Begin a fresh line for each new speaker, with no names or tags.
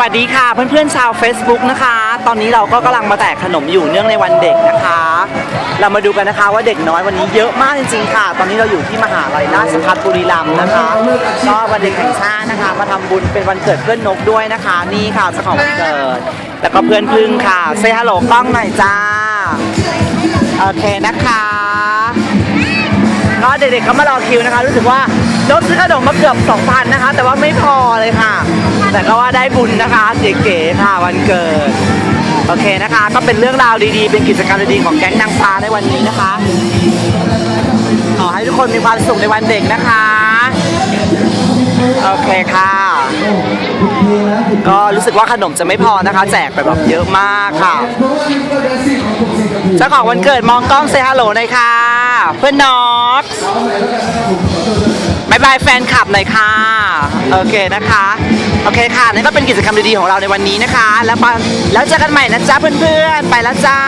วัสดีค่ะเพื่อนๆชาว Facebook นะคะ ตอนนี้เราก็กำลังมาแจกขนมอยู่เนื่องในวันเด็กนะคะ เรามาดูกันนะคะว่าเด็กน้อยวันนี้เยอะมากจริงๆค่ะ ตอนนี้เราอยู่ที่มหาลัยราชภัฏบุรีรัมย์นะคะก็วันเด็กแห่งชาตินะคะ มาทำบุญเป็นวันเกิดเพื่อนนกด้วยนะคะ นี่ค่ะเจ้าของวันเกิด แล้วก็เพื่อนพึ่งค่ะเซฮัลโหลกล้องหน่อยจ้าโอเคนะคะก็เด็กๆก็มารอคิวนะคะ รู้สึกว่า รถซื้อขนมมาเกือบ2,000นะคะ แต่ว่าไม่พอเลยค่ะ แต่ก็ว่าได้บุญนะคะเก๋ๆค่ะวันเกิด โอเคนะคะ ก็เป็นเรื่องราวดีๆ เป็นกิจกรรมดีๆของแก๊งนางฟ้าในวันนี้นะคะ ขอให้ทุกคนมีความสุขในวันเด็กนะคะ โอเคค่ะ ก็รู้สึกว่าขนมจะไม่พอนะคะ แจกไปแบบเยอะมากค่ะเจ้าของวันเกิดมองกล้องเซฮัลโหลหน่อยค่ะ เพื่อนน็อกายบายแฟนคลับหน่อยค่ะ โอเคนะคะ โอเคค่ะ นั่นก็เป็นกิจกรรมดีๆของเราในวันนี้นะคะ แล้วมาแล้วเจอกันใหม่นะจ๊ะเพื่อนๆ ไปแล้วจ้า